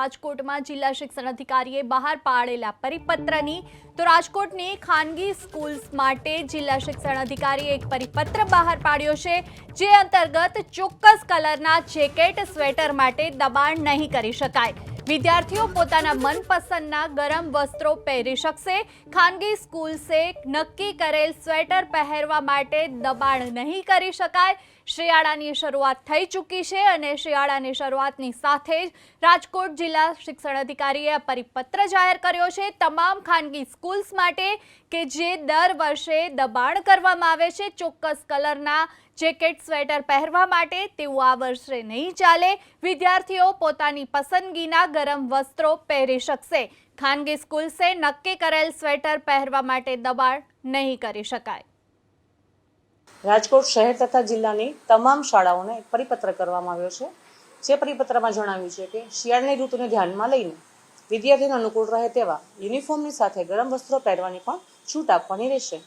રાજકોટમાં જિલ્લા શિક્ષણ અધિકારીએ બહાર પાડેલા પરિપત્રની તો રાજકોટની ખાનગી સ્કૂલ્સ માટે જિલ્લા શિક્ષણ અધિકારીએ એક પરિપત્ર બહાર પાડ્યો છે, જે અંતર્ગત ચોક્કસ કલરના જેકેટ, સ્વેટર માટે દબાણ નહીં કરી શકાય. વિદ્યાર્થીઓ પોતાના મનપસંદના ગરમ વસ્ત્રો પહેરી શકશે. ખાનગી સ્કૂલ્સે નક્કી કરેલ સ્વેટર પહેરવા માટે દબાણ નહીં કરી શકાય. શિયાળાની શરૂઆત થઈ ચૂકી છે અને શિયાળાની શરૂઆતની સાથે જ રાજકોટ જિલ્લા શિક્ષણ અધિકારીએ પરિપત્ર જાહેર કર્યો છે. તમામ ખાનગી સ્કૂલ્સ માટે કે જે દર વર્ષે દબાણ કરવામાં આવે છે, ચોક્કસ કલરના જેકેટ, સ્વેટર પહેરવા માટે તેવું આ વર્ષે નહીં ચાલે. વિદ્યાર્થીઓ પોતાની પસંદગીના ગરમ વસ્ત્રો પહેરી શકશે. ખાનગી સ્કૂલ્સે નક્કી કરેલ સ્વેટર પહેરવા માટે દબાણ નહીં કરી શકાય. રાજકોટ શહેર તથા જિલ્લાની તમામ શાળાઓને પરિપત્ર કરવામાં આવ્યો છે. જે પરિપત્રમાં જણાવ્યું છે કે શિયાળની ઋતુને ધ્યાનમાં લઈને વિદ્યાર્થીઓને અનુકૂળ રહે તેવા યુનિફોર્મની સાથે ગરમ વસ્ત્રો પહેરવાની પણ છૂટ આપવાની રહેશે.